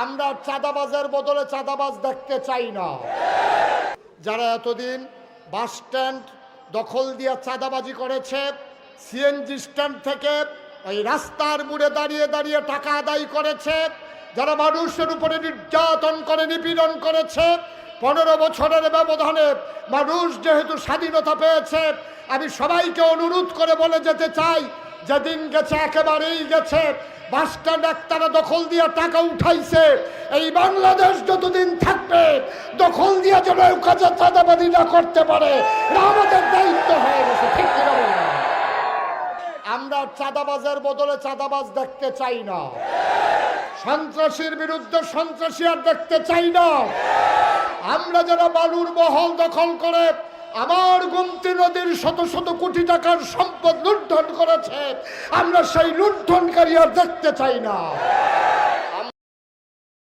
আমরা চাঁদাবাজের বদলে চাঁদাবাজ দেখতে চাই না। যারা এতদিন বাস স্ট্যান্ড দখল দিয়ে চাঁদাবাজি করেছে সিএনজি স্ট্যান্ড থেকে ওই রাস্তার মুড়ে দাঁড়িয়ে দাঁড়িয়ে টাকা আদায় করেছে, যারা মানুষের উপরে নির্যাতন করে, নিপীড়ন করেছে, পনেরো বছরের ব্যবধানে মানুষ যেহেতু স্বাধীনতা পেয়েছে, আমি সবাইকে অনুরোধ করে বলে যেতে চাই যেদিন গেছে, একেবারেই গেছে। বাস স্ট্যান্ড একতারা দখল দিয়ে টাকা উঠাইছে। এই বাংলাদেশ যতদিন থাকবে, দখল দিয়ে যেন কাজে চাঁদাবাদি না করতে পারে। আমাদের দায়িত্ব হয়ে গেছে, ঠিক আমরা চাঁদাবাজের বদলে চাঁদাবাজ দেখতে চাই না। সন্ত্রাসীর বিরুদ্ধে সন্ত্রাসী আর দেখতে চাই না। আমরা যারা বালুর মহল দখল করে আমার গুমতি নদীর শত শত কোটি টাকার সম্পদ লুণ্ঠন করেছে। আমরা সেই লুণ্ঠনকারী আর দেখতে চাই না।